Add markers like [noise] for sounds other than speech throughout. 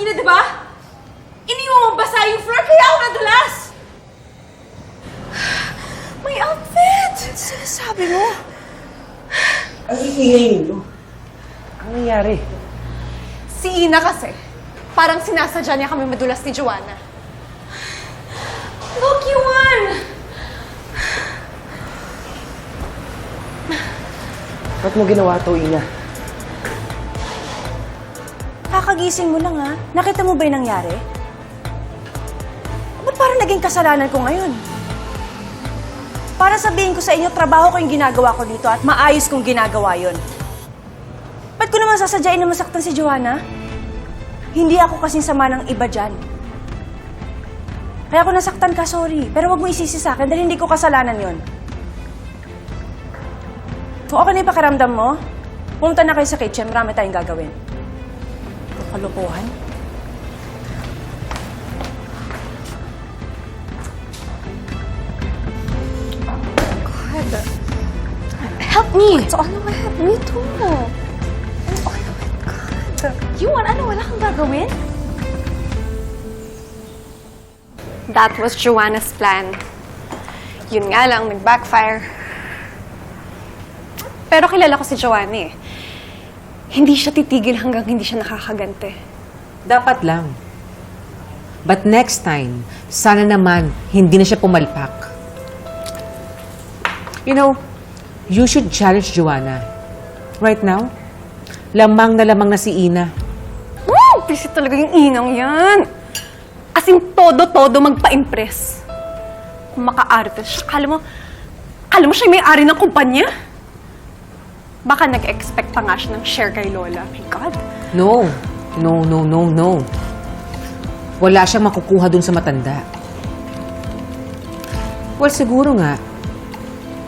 kanina, di ba? Iniwan basa yung floor, kaya ako nadulas! [sighs] My outfit! Ano sinasabi mo? Ano hihingin mo? Ang nangyari? Si Ina kasi, parang sinasadya niya kami madulas ni Joanna. Look, you won! Ba't mo ginawa to, Ina? Kakagising mo lang ha. Nakita mo ba yung nangyari? Ba't parang naging kasalanan ko ngayon? Para sabihin ko sa inyo, trabaho ko yung ginagawa ko dito at maayos kong ginagawa yon. Ba't ko naman sasadyain na masaktan si Joanna? Hindi ako kasing sama ng iba dyan. Kaya ako nasaktan ka, sorry. Pero wag mo isisi sa akin dahil hindi ko kasalanan yon. Kung okay na yung pakiramdam mo, pumunta na kayo sa kitchen. Marami tayong gagawin. Kalokohan. God. Help me! So, ano ba? Me too. Oh, oh my God. Yuan, ano? Wala kang gagawin? That was Joanna's plan. Yun nga lang, nag-backfire. Pero kilala ko si Joanna eh. Hindi siya titigil hanggang hindi siya nakakagante. Dapat lang. But next time, sana naman hindi na siya pumalpak. You know, you should challenge Joanna. Right now, lamang na lamang na si Ina. Woo! Busy talaga yung inang yan. As in, todo-todo magpa-impress. Kung maka-arte siya, kala mo, kala mo siya may ari ng kumpanya? Baka nag-expect pa nga siya ng share kay Lola. My God. No, no, no, no, no. Wala siyang makukuha dun sa matanda. Well, siguro nga,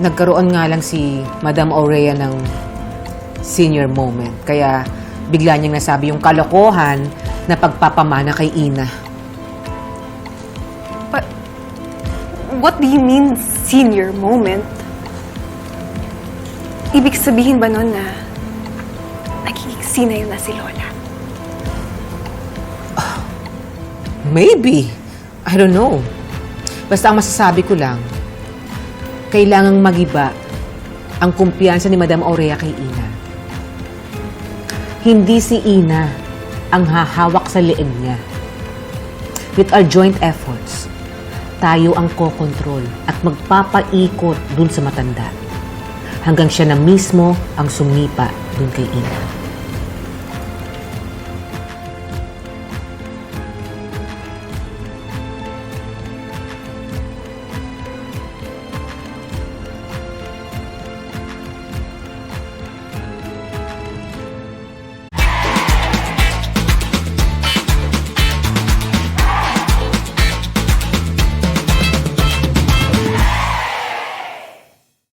nagkaroon nga lang si Madam Aurea ng senior moment. Kaya bigla niyang nasabi yung kalokohan na pagpapamana kay Ina. But, what do you mean, senior moment? Ibig sabihin ba nun na senior na si Lola? Maybe. I don't know. Basta ang masasabi ko lang, kailangang magiba ang kumpiyansa ni Madam Aurea kay Ina. Hindi si Ina ang hahawak sa leeg niya. With our joint efforts, tayo ang kokontrol at magpapaikot dun sa matanda hanggang siya na mismo ang sumipa dun kay Ina.